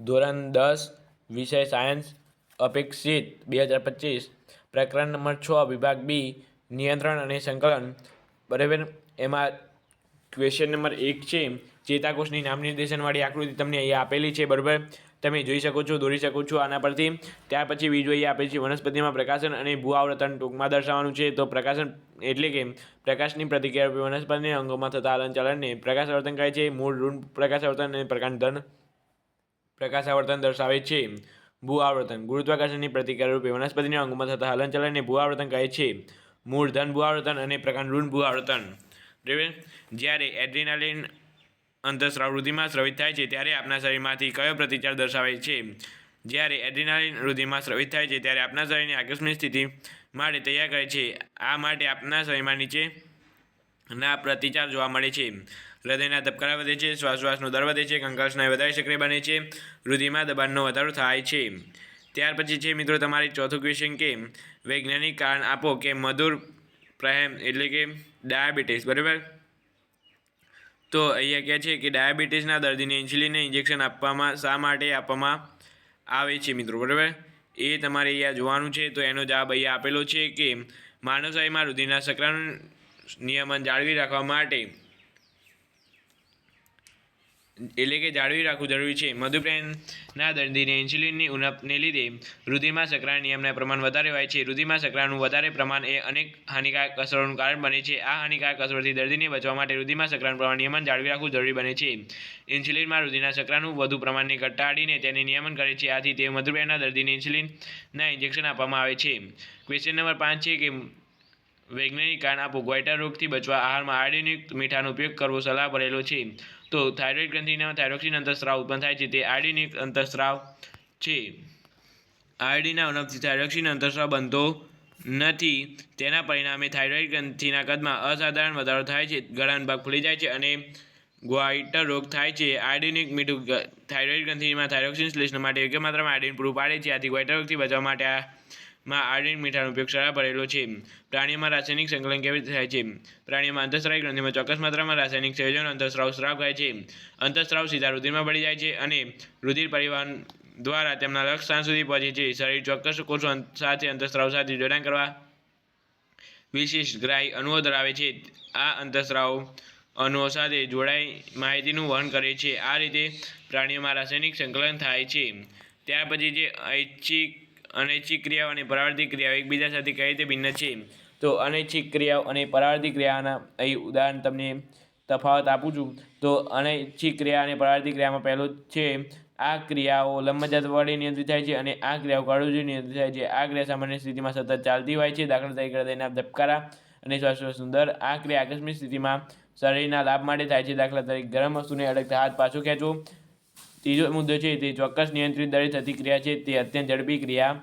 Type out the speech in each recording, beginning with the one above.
ધોરણ દસ, વિષય સાયન્સ, અપેક્ષિત બે હજાર પચીસ, પ્રકરણ નંબર છ, વિભાગ બી, નિયંત્રણ અને સંકલન. બરાબર? એમાં ક્વેશ્ચન નંબર એક છે, ચેતાકોષની નામ નિર્દેશનવાળી આકૃતિ તમને અહીંયા આપેલી છે, બરાબર? તમે જોઈ શકો છો, દોરી શકો છો આના પરથી. ત્યાર પછી બીજું અહીંયા આપેલ છે, વનસ્પતિમાં પ્રકાશન અને ભૂ આવર્તન ટૂંકમાં દર્શાવવાનું છે. તો પ્રકાશન એટલે કે પ્રકાશની પ્રતિક્રિયા વનસ્પતિના અંગોમાં થતા હલનચલનને પ્રકાશ આવર્તન કહે છે. મૂળ ઋણ પ્રકાશ આવર્તન અને પ્રકાશ ધન પ્રકાશ આવર્તન દર્શાવે છે. ભૂ આવર્તન, ગુરુત્વાકર્ષણની પ્રતિક્રિયા રૂપે વનસ્પતિના અંગોમાં થતા હલનચલનને ભૂ આવર્તન કહે છે. મૂળ ધન ભૂ આવર્તન અને પ્રકાંડ ઋણ ભૂ આવર્તન. જ્યારે એડ્રિનાલિન અંતઃસ્રાવ રુધિરમાં સ્રવિત થાય છે, ત્યારે આપણા શરીરમાંથી કયો પ્રતિચાર દર્શાવે છે? જ્યારે એડ્રિનાલિન રુધિરમાં સ્રવિત થાય છે, ત્યારે આપણા શરીરની આકસ્મિક સ્થિતિ માટે તૈયાર કરે છે. આ માટે આપણા શરીરમાં નીચે ના પ્રતિચાર જોવા મળે છે. હૃદયના ધબકારા વધે છે શ્વાસવાસનો દર વધે છે કંકાલ વધારે સક્રિય બને છે, રુધિરમાં દબાણનો વધારો થાય છે. ત્યાર પછી છે મિત્રો તમારી ચોથું ક્વેશ્ચન કે વૈજ્ઞાનિક કારણ આપો કે મધુર પ્રહેમ એટલે કે ડાયાબિટીસ, બરાબર? તો અહીંયા કહે છે કે ડાયાબિટીસના દર્દીને ઇન્સ્યુલિનને ઇન્જેક્શન આપવામાં શા માટે આપવામાં આવે છે મિત્રો, બરાબર? એ તમારે અહીંયા જોવાનું છે, તો એનો જવાબ અહીંયા આપેલો છે કે માનવ શરીરમાં રુધિરના સક્રમણ નિયમન જાળવી રાખવા માટે એટલે કે જાળવી રાખવું જરૂરી છે. મધુપ્રેમના દર્દીને ઇન્સ્યુલિનની ઉણપને લીધે રુધિરમાં સકરાના નિયમના પ્રમાણ વધારે હોય છે. રુધિરમાં સકરાનું વધારે પ્રમાણ એ અનેક હાનિકારક અસરોનું કારણ બને છે. આ હાનિકારક અસરોથી દર્દીને બચવા માટે રુધિરમાં સકરાનું પ્રમાણ નિયમન જાળવી રાખવું જરૂરી બને છે. ઇન્સ્યુલિનમાં રુધિરના સકરાનું વધુ પ્રમાણને ઘટાડીને તેને નિયમન કરે છે. આથી તે મધુપ્રેમના દર્દીને ઇન્સ્યુલિનના ઇન્જેક્શન આપવામાં આવે છે. ક્વેશ્ચન નંબર પાંચ છે કે વૈજ્ઞાનિક કારણ આપો ગોઈટર રોગથી બચવા આહારમાં આયોડિનયુક્ત મીઠાનો ઉપયોગ કરવો સલાહ ભરેલો છે. તો થાઇરોઇડ ગ્રંથિના થાઇરોક્સિન અંતઃસ્રાવ ઉત્પન્ન થાય છે તે આયોડિનયુક્ત અંતસ્ત્રાવ છે. આયોડિનના ઉણપથી થાઇરોક્સિન અંતઃસ્રાવ બનતો નથી. તેના પરિણામે થાઇરોઇડ ગ્રંથિના કદમાં અસાધારણ વધારો થાય છે. ગળાનો ભાગ ફૂલી જાય છે અને ગ્વાઇટર રોગ થાય છે. આયોડિનિક મીઠું થાઇરોઇડ ગ્રંથિમાં થાઇરોક્સિન શ્લેષણ માટે યોગ્ય માત્રામાં આયોડિન પૂરું પાડે છે. આથી ગ્વાઇટર રોગથી બચવા માટે આ માં આયોડિન મીઠાનો ઉપયોગ સારા ભરેલો છે. પ્રાણીઓમાં રાસાયણિક સંકલન કેવી રીતે થાય છે? પ્રાણીઓમાં અંતઃસ્રાવી ગ્રંથિમાં ચોક્કસ માત્રામાં રાસાયણિક સંયોજન અંતઃસ્રાવ સ્રાવ થાય છે. અંતઃસ્રાવ સીધા રુધિરમાં ભળી જાય છે અને રુધિર પરિવહન દ્વારા તેમના લક્ષ્ય સ્થાન સુધી પહોંચે છે. શરીર ચોક્કસ કોષો સાથે અંતઃસ્રાવ સાથે જોડાણ કરવા વિશિષ્ટ ગ્રાહી અણુઓ ધરાવે છે. આ અંતઃસ્રાવ અણુઓ સાથે જોડાઈ માહિતીનું વહન કરે છે. આ રીતે પ્રાણીઓમાં રાસાયણિક સંકલન થાય છે. ત્યાર પછી જે ઐચ્છિક અનૈચ્છિક ક્રિયાઓ અને પરાવર્તિત ક્રિયાઓ એકબીજા સાથે કઈ રીતે ભિન્ન છે? તો અનૈચ્છિક ક્રિયાઓ અને પરાવર્તિત ક્રિયાના અહીં ઉદાહરણ તમને તફાવત આપું છું. તો અનૈચ્છિક ક્રિયા અને પરાવર્તિત ક્રિયામાં પહેલું છે, આ ક્રિયાઓ લંબજાત વડે નિયંત્રિત થાય છે અને આ ક્રિયાઓ કાળુજી નિયંત્રિત થાય છે. આ ક્રિયા સામાન્ય સ્થિતિમાં સતત ચાલતી હોય છે, દાખલા તરીકે હૃદયના ધબકારા અને શ્વાસો સુંદર. આ ક્રિયા આકસ્મિક સ્થિતિમાં શરીરના લાભ માટે થાય છે, દાખલા તરીકે ગરમ વસ્તુને અડકતા હાથ પાછું ખેંચવું ત્રીજો મુદ્દો છે, તે ચોક્કસ નિયંત્રિત દરે થતી ક્રિયા છે, તે અત્યંત ઝડપી ક્રિયા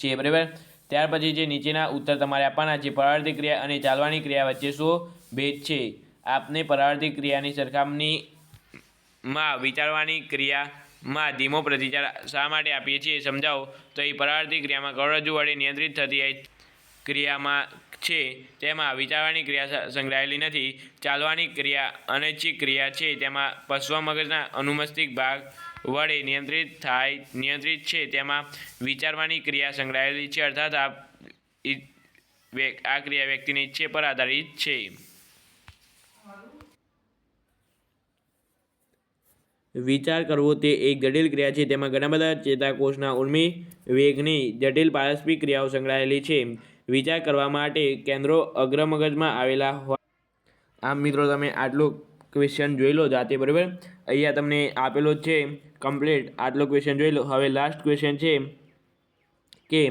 છે, બરાબર? ત્યાર પછી જે નીચેના ઉત્તર તમારે આપવાના છે, પરાવર્તિત ક્રિયા અને ચાલવાની ક્રિયા વચ્ચે શું ભેદ છે? આપને પરાવર્તિત ક્રિયાની સરખામણીમાં વિચારવાની ક્રિયામાં ધીમો પ્રતિચાર શા માટે આપીએ છીએ સમજાવો? તો એ પરાવર્તિત ક્રિયામાં કરોડરજ્જુ વડે નિયંત્રિત થતી ક્રિયામાં છે, તેમાં વિચારવાની ક્રિયા સંકળાયેલી નથી, ચાલવાની ક્રિયા અનૈચ્છિક ક્રિયા છે, તેમાં પશ્વ મગજના અનુમસ્તિક ભાગ વડે નિયંત્રિત થાય, નિયંત્રિત છે, તેમાં વિચારવાની ક્રિયા સંકળાયેલી છે, અર્થાત આ આ ક્રિયા વ્યક્તિની ઈચ્છે પર આધારિત છે. વિચાર કરવો તે એક જટિલ ક્રિયા છે, તેમાં ઘણા બધા ચેતાકોષના ઉર્મી, વેગની જટિલ પારસ્પરિક ક્રિયાઓ સંકળાયેલી છે. વિચાર કરવા માટે કેન્દ્રો અગ્રમગજમાં આવેલા હોય આમ મિત્રો તમે આટલો ક્વેશ્ચન જોઈ લો જાતે બરાબર? અહીંયા તમને આપેલો છે કમ્પ્લીટ આટલો ક્વેશ્ચન જોઈ લો. હવે લાસ્ટ ક્વેશ્ચન છે કે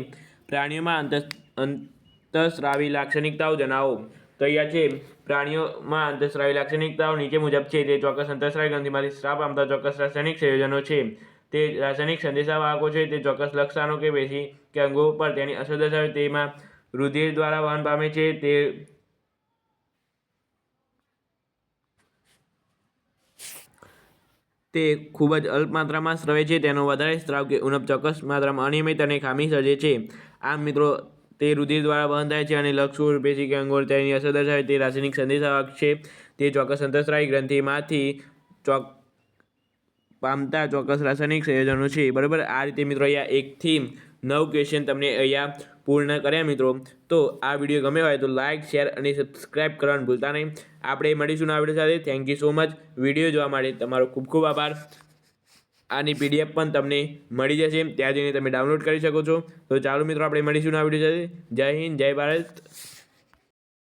પ્રાણીઓમાં અંતઃ અંતઃસ્રાવી લાક્ષણિકતાઓ જણાવો. તો અહીંયા છે, પ્રાણીઓમાં અંતઃસ્રાવી લાક્ષણિકતાઓ નીચે મુજબ છે. તે ચોક્કસ અંતઃસ્રાવી ગ્રંથિમાંથી સ્રાવ પામતા ચોક્કસ રાસાયણિક સંયોજનો છે. તે રાસાયણિક સંદેશાવાહકો છે. તે ચોક્કસ લક્ષણો કે પેશી કે અંગો પર તેની અસર દર્શાવે. તેમાં રુધિર દ્વારા વહન પામે છે, તે તે ખૂબ જ અલ્પ માત્રામાં સ્રવે છે, તેનો વધારે સ્ત્રાવ કે ઉણપ ચોક્કસ માત્રામાં અનિયમિત અને ખામી સર્જે છે. આમ મિત્રો, તે રુધિર દ્વારા વહન થાય છે અને લક્ષુર પેશી કે અંગોર તેની અસર દર્શાવે તે રાસાયણિક સંદેશાવાહક છે. તે ચોક્કસ અંતસ્ત્રાવી ગ્રંથિમાંથી ચોક પામતા ચોક્કસ રાસાયણિક સંયોજનો છે. બરાબર, આ રીતે મિત્રો, અહીંયા એકથી નવ ક્વેશ્ચન તમને અહીંયા પૂર્ણ કર્યા મિત્રો. તો આ વીડિયો ગમે હોય તો લાઇક શેર અને સબસ્ક્રાઈબ કરવાનું ભૂલતા નહીં. આપણે મળીશું આ વીડિયો સાથે. Thank you so much video જોવા માટે તમારો ખૂબ ખૂબ આભાર. આની પીડીએફ પણ તમને મળી જશે. ત્યાં જઈને તમે ડાઉનલોડ કરી શકો છો. તો ચાલો મિત્રો, આપણે મળીશું આ વીડિયો સાથે. જય હિન્દ, જય ભારત.